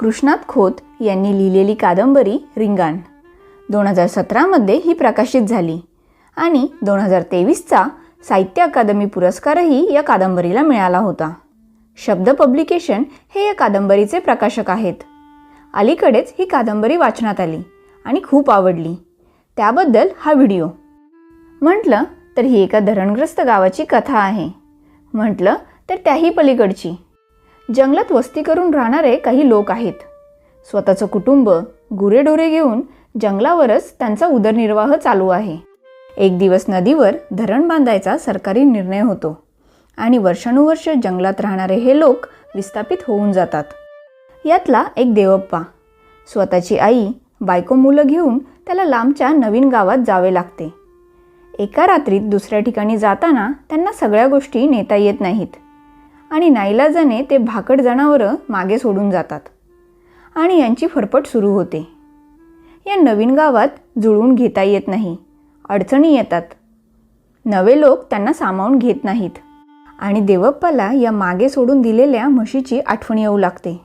कृष्णात खोत यांनी लिहिलेली कादंबरी रिंगाण. दोन हजार सतरामध्ये ही प्रकाशित झाली आणि दोन हजार तेवीसचा साहित्य अकादमी पुरस्कारही या कादंबरीला मिळाला होता. शब्द पब्लिकेशन हे या कादंबरीचे प्रकाशक आहेत. अलीकडेच ही कादंबरी वाचनात आली आणि खूप आवडली. त्याबद्दल हा व्हिडिओ. म्हटलं तर ही एका धरणग्रस्त गावाची कथा आहे. म्हटलं तर त्याही पलीकडची. जंगलात वस्ती करून राहणारे काही लोक आहेत. स्वतःचं कुटुंब गुरेढोरे घेऊन जंगलावरच त्यांचा उदरनिर्वाह चालू आहे. एक दिवस नदीवर धरण बांधायचा सरकारी निर्णय होतो आणि वर्षानुवर्ष जंगलात राहणारे हे लोक विस्थापित होऊन जातात. यातला एक देवप्पा. स्वतःची आई बायको मुलं घेऊन त्याला लांबच्या नवीन गावात जावे लागते. एका रात्रीत दुसऱ्या ठिकाणी जाताना त्यांना सगळ्या गोष्टी नेता येत नाहीत. आणि नाईलाजाने ते भाकड जनावरं मागे सोडून जातात. आणि यांची फरफट सुरू होते. या नवीन गावात जुळवून घेता येत नाही. अडचणी येतात. नवे लोक त्यांना सामावून घेत नाहीत. आणि देवप्पाला या मागे सोडून दिलेल्या म्हशीची आठवण येऊ लागते.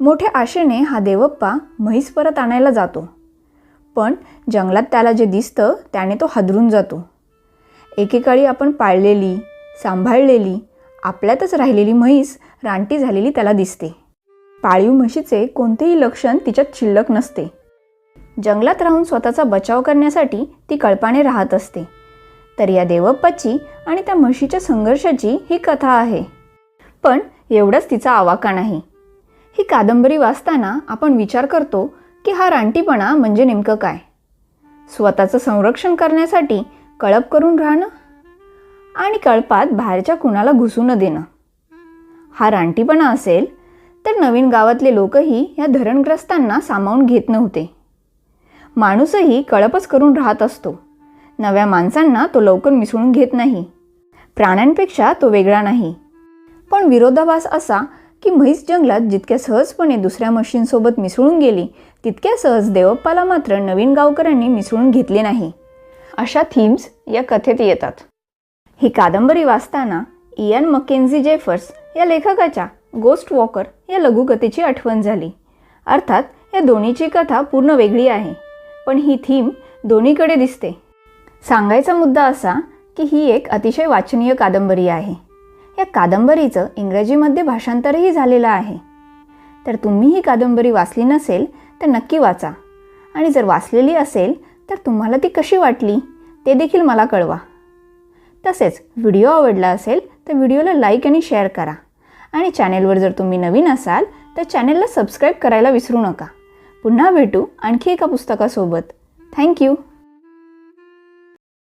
मोठ्या आशेने हा देवप्पा म्हैस परत आणायला जातो. पण जंगलात त्याला जे दिसतं त्याने तो हादरून जातो. एकेकाळी आपण पाळलेली सांभाळलेली आपल्यातच राहिलेली म्हैस रानटी झालेली त्याला दिसते. पाळीव म्हशीचे कोणतेही लक्षण तिच्यात शिल्लक नसते. जंगलात राहून स्वतःचा बचाव करण्यासाठी ती कळपाने राहत असते. तर या देवप्पाची आणि त्या म्हशीच्या संघर्षाची ही कथा आहे. पण एवढंच तिचा आवाका नाही. ही कादंबरी वाचताना आपण विचार करतो की हा रानटीपणा म्हणजे नेमकं काय? स्वतःचं संरक्षण करण्यासाठी कळप करून राहणं? आणि कळपात बाहेरच्या कुणाला घुसू न देणं. हा रानटीपणा असेल तर नवीन गावातले लोकही या धरणग्रस्तांना सामावून घेत नव्हते. माणूसही कळपच करून राहत असतो. नव्या माणसांना तो लवकर मिसळून घेत नाही. प्राण्यांपेक्षा तो वेगळा नाही. पण विरोधाभास असा की म्हैस जंगलात जितक्या सहजपणे दुसऱ्या म्हशींसोबत मिसळून गेली तितक्या सहज देवप्पाला मात्र नवीन गावकऱ्यांनी मिसळून घेतले नाही. अशा थीम्स या कथेत येतात. ही कादंबरी वाचताना इयन मकेन्झी जेफर्स या लेखकाच्या गोस्ट वॉकर या लघुकथेची आठवण झाली. अर्थात या दोन्हीची कथा पूर्ण वेगळी आहे पण ही थीम दोन्हीकडे दिसते. सांगायचा मुद्दा असा की ही एक अतिशय वाचनीय कादंबरी आहे. या कादंबरीचं इंग्रजीमध्ये भाषांतरही झालेलं आहे. तर तुम्ही ही कादंबरी वाचली नसेल तर नक्की वाचा. आणि जर वाचलेली असेल तर तुम्हाला ती कशी वाटली ते देखील मला कळवा. तसेच व्हिडिओ आवडला असेल तर व्हिडिओला लाईक आणि शेअर करा. आणि चॅनेलवर जर तुम्ही नवीन असाल तर चॅनेलला सबस्क्राईब करायला विसरू नका. पुन्हा भेटू आणखी एका पुस्तकासोबत. थँक्यू